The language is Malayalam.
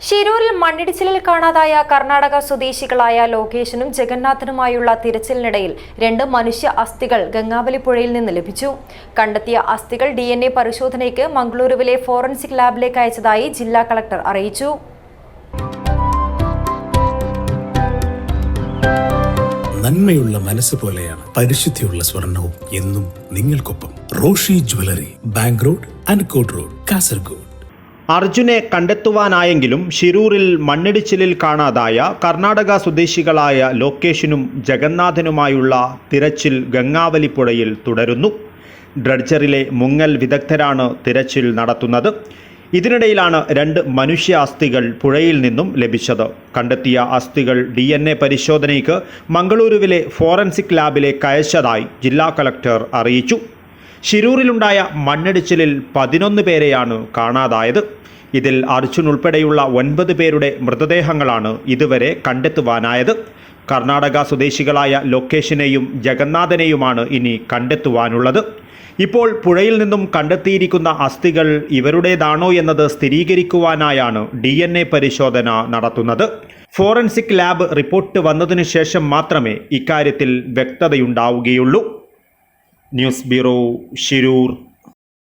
ഷിരൂരിൽ മണ്ണിടിച്ചിലിൽ കാണാതായ കർണാടക സ്വദേശികളായ ലോകേഷനും ജഗന്നാഥനുമായുള്ള തിരച്ചിലിനിടയിൽ രണ്ട് മനുഷ്യ അസ്ഥികൾ ഗംഗാവലി പുഴയിൽ നിന്ന് ലഭിച്ചു. കണ്ടെത്തിയ അസ്ഥികൾ ഡി പരിശോധനയ്ക്ക് മംഗളൂരുവിലെ ഫോറൻസിക് ലാബിലേക്ക് അയച്ചതായി ജില്ലാ കളക്ടർ അറിയിച്ചു. നന്മയുള്ള മനസ്സ് പോലെയാണ് പരിശുദ്ധിയുള്ള സ്വർണവും എന്നും നിങ്ങൾക്കൊപ്പം Roshi jewellery bank road Ankot road Kasaragod. അർജുനെ കണ്ടെത്തുവാനായെങ്കിലും ഷിരൂരിൽ മണ്ണിടിച്ചിലിൽ കാണാതായ കർണാടക സ്വദേശികളായ ലോക്കേഷിനും ജഗന്നാഥനുമായുള്ള തിരച്ചിൽ ഗംഗാവലി പുഴയിൽ തുടരുന്നു. ഡ്രഡ്ജറിലെ മുങ്ങൽ വിദഗ്ധരാണ് തിരച്ചിൽ നടത്തുന്നത്. ഇതിനിടയിലാണ് രണ്ട് മനുഷ്യ അസ്ഥികൾ പുഴയിൽ നിന്നും ലഭിച്ചത്. കണ്ടെത്തിയ അസ്ഥികൾ ഡി എൻ എ പരിശോധനയ്ക്ക് മംഗളൂരുവിലെ ഫോറൻസിക് ലാബിലേക്ക് അയച്ചതായി ജില്ലാ കളക്ടർ അറിയിച്ചു. ഷിരൂരിലുണ്ടായ മണ്ണിടിച്ചിലിൽ പതിനൊന്ന് പേരെയാണ് കാണാതായത്. ഇതിൽ അർജുൻ ഉൾപ്പെടെയുള്ള ഒൻപത് പേരുടെ മൃതദേഹങ്ങളാണ് ഇതുവരെ കണ്ടെത്തുവാനായത്. കർണാടക സ്വദേശികളായ ലൊക്കേഷനെയും ജഗന്നാഥനെയുമാണ് ഇനി കണ്ടെത്തുവാനുള്ളത്. ഇപ്പോൾ പുഴയിൽ നിന്നും കണ്ടെത്തിയിരിക്കുന്ന അസ്ഥികൾ ഇവരുടേതാണോ എന്നത് സ്ഥിരീകരിക്കുവാനായാണ് ഡി പരിശോധന നടത്തുന്നത്. ഫോറൻസിക് ലാബ് റിപ്പോർട്ട് വന്നതിനു ശേഷം മാത്രമേ ഇക്കാര്യത്തിൽ വ്യക്തതയുണ്ടാവുകയുള്ളൂ. News bureau Shirur